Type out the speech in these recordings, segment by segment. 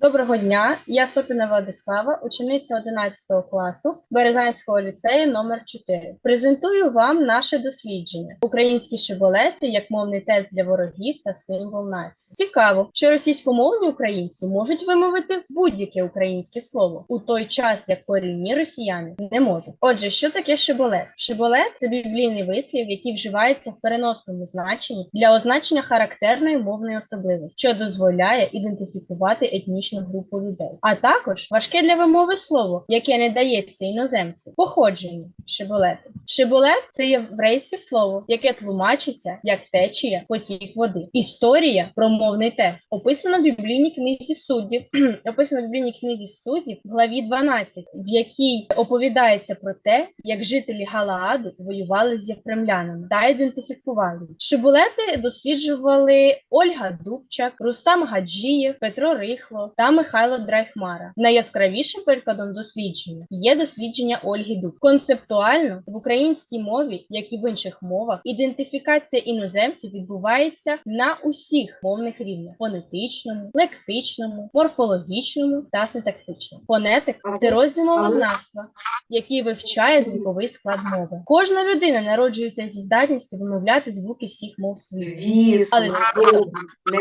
Доброго дня, я Сопіна Владислава, учениця 11 класу Березанського ліцею номер 4 Презентую вам наше дослідження Українські шиболети як мовний тест для ворогів та символ нації. Цікаво, що російськомовні українці можуть вимовити будь-яке українське слово у той час, як корінні росіяни не можуть. Отже, що таке шиболет? Шиболет це біблійний вислів, який вживається в переносному значенні для означення характерної мовної особливості, що дозволяє ідентифікувати етнічну групу людей, а також важке для вимови слово, яке не дається іноземцю. Походження шиболети. Шиболет це єврейське слово, яке тлумачиться як течія, потік води. Історія про мовний тест описано в біблійній книзі суддів. описано в біблійній книзі суддів главі 12, в якій оповідається про те, як жителі Галааду воювали з єфремлянами та ідентифікували. їх. Шибулети досліджували Ольга Дубчак, Рустам Гаджієв, Петро Рихло та Михайло Драйхмара. Найяскравішим прикладом дослідження є дослідження Ольги Дуб. Концептуально в українській мові, як і в інших мовах, ідентифікація іноземців відбувається на усіх мовних рівнях: фонетичному, лексичному, морфологічному та синтаксичному. Фонетик це розділ мовознавства, який вивчає звуковий склад мови. Кожна людина народжується зі здатністю вимовляти звуки всіх мов світу. Але.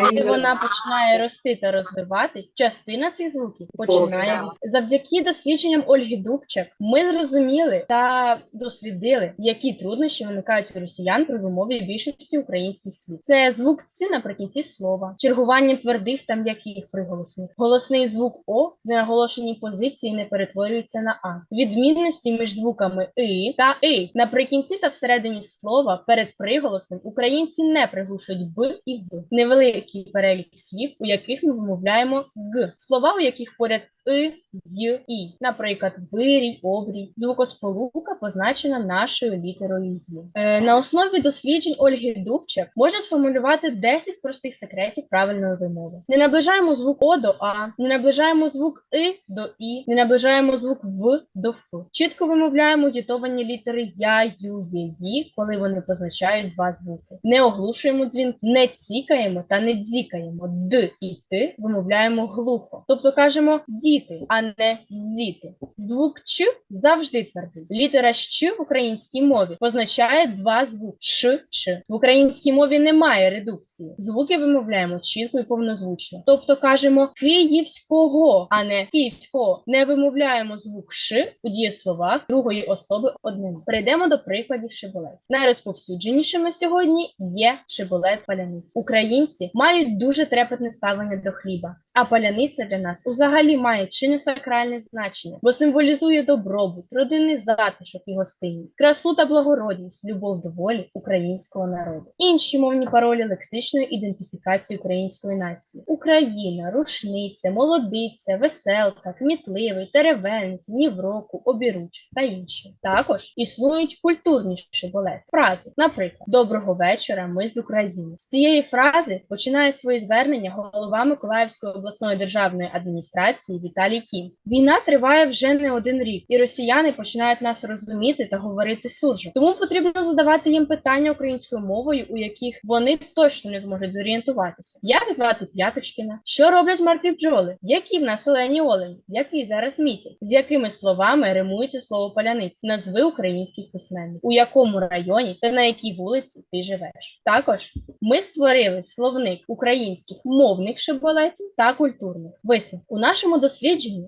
Коли вона починає рости та розвиватись, частина цих звуків починає завдяки дослідженням Ольги Дубчак. Ми зрозуміли та дослідили, які труднощі виникають у росіян при вимові більшості українських слів. Це звук «ц» наприкінці слова, чергування твердих та м'яких приголосних, голосний звук О в ненаголошеній позиції не перетворюється на А, відмінності між звуками И та И наприкінці та всередині слова перед приголосним українці не приглушують Б і Г. Невеликий перелік слів, у яких ми вимовляємо Г. Слова, у яких поряд И, Й, І. Наприклад, вирій, обрій. Звукосполука позначена нашою літерою З. Е, на основі досліджень Ольги Дубчак можна сформулювати 10 простих секретів правильної вимови. Не наближаємо звук О до А, не наближаємо звук И до І, не наближаємо звук В до Ф. Чітко вимовляємо дітовані літери Я, Ю, Є, Ї, коли вони позначають два звуки. Не оглушуємо дзвінки, не цікаємо та не дзікаємо. Д і Т вимовляємо глухо. Тобто кажемо діти, а не діти. Звук Ч завжди твердий. Літера Щ в українській мові позначає два звуки Ш, Ч. В українській мові немає редукції. Звуки вимовляємо чітко і повнозвучно. Тобто кажемо київського, а не київського. Не вимовляємо звук Ш у дієсловах другої особи однини. Перейдемо до прикладів шиболетів. Найрозповсюдженішим на сьогодні є шиболет паляниць. Українці мають дуже трепетне ставлення до хліба. А паляниця для нас взагалі має чи не сакральне значення, бо символізує добробут, родинний затишок і гостинність, красу та благородність, любов до волі українського народу. Інші мовні паролі лексичної ідентифікації української нації: Україна, рушниця, молодиця, веселка, кмітливий, теревенник, нівроку, обіруч та інші. Також існують культурні шиболети. Фрази, наприклад, доброго вечора, ми з України. З цієї фрази починає своє звернення голова Миколаївської обласної державної адміністрації Віталій Кім. Війна триває вже не один рік, і росіяни починають нас розуміти та говорити суржо. Тому потрібно задавати їм питання українською мовою, у яких вони точно не зможуть зорієнтуватися. Як звати П'яточкіна? Що роблять мертві бджоли? Які в нас олені олені? Який зараз місяць? З якими словами римується слово паляниць? Назви українських письменників. У якому районі та на якій вулиці ти живеш? Також ми створили словник українських мовних шиболетів та культурних. Висновок. У нашому дослідженні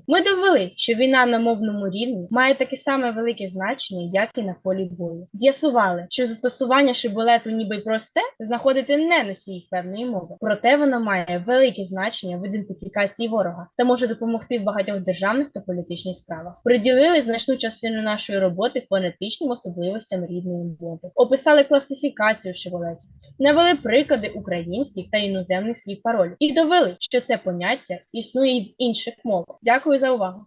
ми довели, що війна на мовному рівні має таке саме велике значення, як і на полі бою. З'ясували, що застосування шиболету ніби й просте, знаходити не носії певної мови. Проте воно має велике значення в ідентифікації ворога та може допомогти в багатьох державних та політичних справах. Приділили значну частину нашої роботи фонетичним особливостям рідної мови. Описали класифікацію шиболетів, навели приклади українських та іноземних слів паролів і довели, що це поняття існує і в інших мовах. Дякую за увагу.